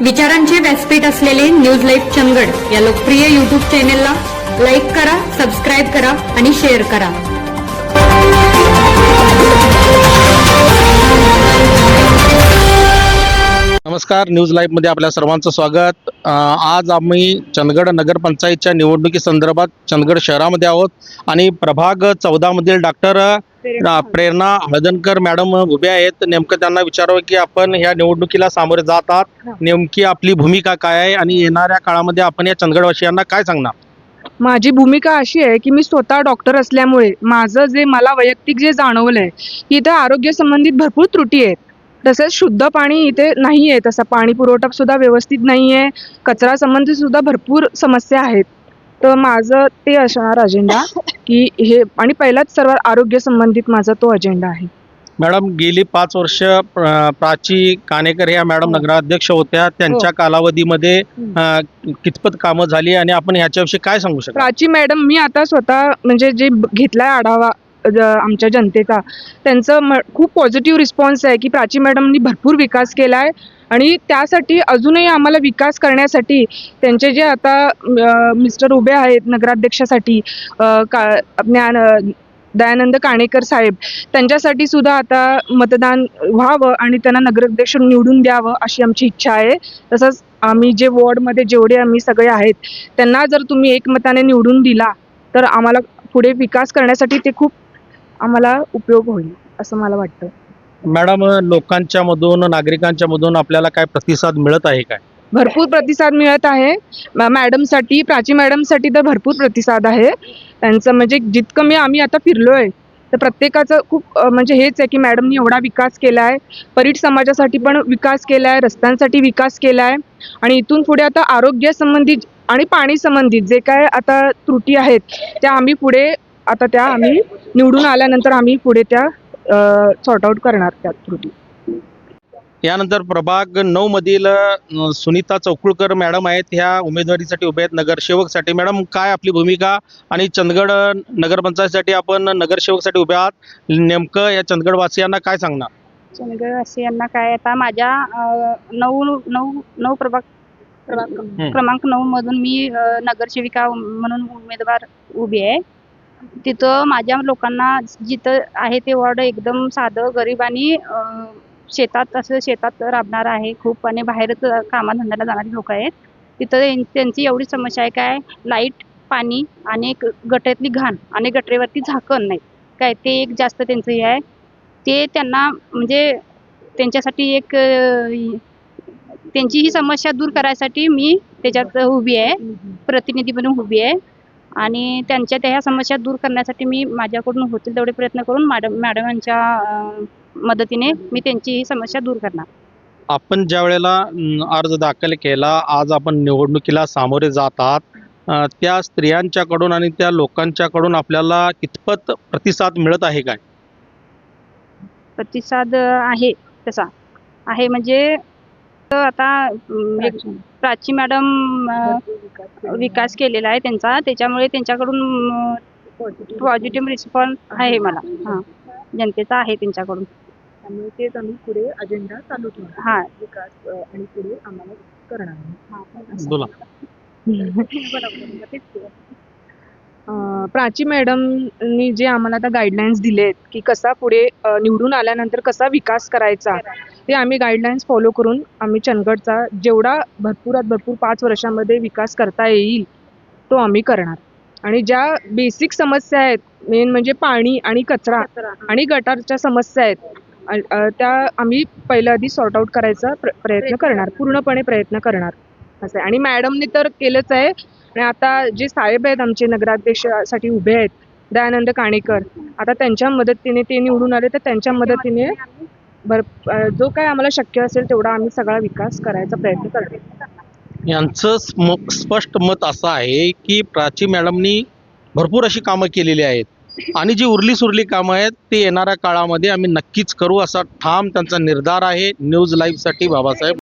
विचारांचे व्यासपीठ असलेले न्यूज लाईव्ह चंदगड या लोकप्रिय युट्यूब चॅनेलला लाईक करा सबस्क्राईब करा आणि शेअर करा. नमस्कार न्यूज लाईव्हमध्ये आपल्या सर्वांचं स्वागत. अ, आज आम्ही चंदगड नगरपंचायतच्या निवडणुकी संदर्भात चंदगड शहरामध्ये आहोत आणि प्रभाग चौदा मधील प्रेरणा हळदणकर मॅडम उभे आहेत. नेमकं त्यांना विचारावं की आपण ह्या निवडणुकीला सामोरे जात आहात. नेमकी आपली भूमिका काय आहे आणि येणाऱ्या काळामध्ये आपण या चंदगडवासियांना काय सांगणार? माझी भूमिका अशी आहे की मी स्वतः डॉक्टर असल्यामुळे माझं जे मला वैयक्तिक जे जाणवलंय की इथं आरोग्य संबंधित भरपूर त्रुटी आहेत. तसेच शुद्ध पाणी इथे नाही आहे तसा पाणी पुरवठा सुद्धा व्यवस्थित नाही आहे कचरा संबंधित सुद्धा भरपूर समस्या आहेत. तर माझं ते असणार अजेंडा की हे आणि पहिलाच सर्व आरोग्य संबंधित माझा तो अजेंडा आहे. मॅडम गेली पाच वर्ष प्र- प्राची कानेकर ह्या मॅडम नगराध्यक्ष होत्या. त्यांच्या कालावधीमध्ये अ, कितपत कामं झाली आणि आपण ह्याच्याविषयी काय सांगू शकता प्राची मॅडम मी आता स्वतः म्हणजे जे घेतलाय आढावा आमच्या जनतेचा त्यांचं खूप पॉझिटिव्ह रिस्पॉन्स आहे की प्राची मॅडमनी भरपूर विकास केला आहे आणि त्यासाठी अजूनही आम्हाला विकास करण्यासाठी त्यांचे जे आता मिस्टर उभे आहेत नगराध्यक्षासाठी का ज्ञान दयानंद काणेकर साहेब त्यांच्यासाठी सुद्धा आता मतदान व्हावं आणि त्यांना नगराध्यक्ष निवडून द्यावं अशी आमची इच्छा आहे. तसंच आम्ही जे वॉर्डमध्ये जेवढे आम्ही सगळे आहेत त्यांना जर तुम्ही एकमताने निवडून दिला तर आम्हाला पुढे विकास करण्यासाठी ते खूप आम्हाला उपयोग होईल असं मला वाटतं. मॅडम लोकांच्या मधून नागरिकांच्या मधून आपल्याला काय प्रतिसाद मिळत आहे काय? भरपूर प्रतिसाद मिळत आहे. मॅडमसाठी प्राची मॅडमसाठी तर भरपूर प्रतिसाद आहे. त्यांचं म्हणजे जितकं मी आम्ही आता फिरलो आहे तर प्रत्येकाचं खूप म्हणजे हेच आहे की मॅडमनी एवढा विकास केला आहे परीट समाजासाठी पण विकास केला आहे रस्त्यांसाठी विकास केला आहे आणि इथून पुढे आता आरोग्यासंबंधी आणि पाणी संबंधित जे काय आता त्रुटी आहेत त्या आम्ही पुढे आता त्या आम्ही निवडून आल्यानंतर आम्ही पुढे त्या सॉर्ट आऊट करणार त्या त्रुटी. यानंतर प्रभाग नऊ मधील सुनीता चौकुळकर मॅडम आहेत. ह्या उमेदवारीसाठी उभे आहेत नगरसेवकसाठी. मॅडम काय आपली भूमिका आणि चंदगड नगरपंचायतसाठी आपण नगरसेवकसाठी उभे आहात. नेमकं या चंदगड वासियांना काय सांगणार? चंदगडवासियांना काय? आता माझ्या नऊ नऊ नऊ प्रभाग प्रभाग क्रमांक नऊ मधून मी नगरसेविका म्हणून उमेदवार उभी आहे. तिथं माझ्या लोकांना जिथं आहे ते वॉर्ड एकदम साधं गरीब आणि शेतात असं शेतात राबणार आहे खूप आणि बाहेरच कामाधंद्याला जाणारी लोक आहेत. तिथं त्यांची एवढी समस्या आहे काय लाइट पाणी आणि एक गटरीतली घाण आणि गटरेवरती झाकण नाही. काय ते एक जास्त त्यांचं हे आहे. ते त्यांना म्हणजे त्यांच्यासाठी एक त्यांची ही समस्या दूर करायसाठी मी त्याच्यात उभी आहे. प्रतिनिधी म्हणून उभी आहे. आणि त्यांच्या त्या ह्या समस्या दूर करण्यासाठी मी माझ्याकडून होतील तेवढे प्रयत्न करून मॅडम मॅडमांच्या मदतीने मी त्यांची ही समस्या दूर करणार. आपण ज्या वेळेला अर्ज दाखल केला आज आपण निवडणुकीला सामोरे जात आहात त्या स्त्रियांच्याकडून आणि त्या लोकांच्याकडून आपल्याला कितपत प्रतिसाद मिळत आहे काय? प्रतिसाद आहे तसा. आहे म्हणजे तर आता प्राची मॅडम विकास केलेला आहे त्यांचा. त्याच्यामुळे त्यांच्याकडून पॉझिटिव्ह रिस्पॉन्स आहे मला. हां. जनतेचा आहे त्यांच्याकडून. त्यामुळे तेच आम्ही पुढे अजेंडा चालू ठेवणार. हां. विकास आणि पुढे आम्हाला करणार. बोला. प्राची मॅडमनी जे आम्हाला आता गाईडलाईन्स दिले आहेत की कसा पुढे निवडून आल्यानंतर कसा विकास करायचा ते आम्ही गाईडलाईन्स फॉलो करून आम्ही चंदगडचा जेवढा भरपुरात भरपूर पाच वर्षामध्ये विकास करता येईल तो आम्ही करणार. आणि ज्या बेसिक समस्या आहेत मेन म्हणजे पाणी आणि कचरा आणि गटारच्या समस्या आहेत त्या आम्ही पहिल्या आधी सॉर्ट आउट करायचा प्र- प्रयत्न करणार पूर्णपणे प्रयत्न करणार. असं आहे. आणि मॅडमने तर केलंच आहे आणि आता जे साहेब आहेत आमचे नगराध्यक्षासाठी उभे आहेत दयानंद काणेकर आता त्यांच्या मदतीने ते निवडून आले तर त्यांच्या मदतीने भर जो काय आम्हाला शक्य असेल तेवढा आम्ही सगळा विकास करायचा प्रयत्न करतो. यांचं स्पष्ट मत असं आहे की प्राची मॅडमनी भरपूर अशी कामं केलेली आहेत. आणि जी उरली सुरली कामं आहेत ते येणाऱ्या काळामध्ये आम्ही नक्कीच करू असा ठाम त्यांचा निर्धार आहे. न्यूज लाईव्हसाठी बाबासाहेब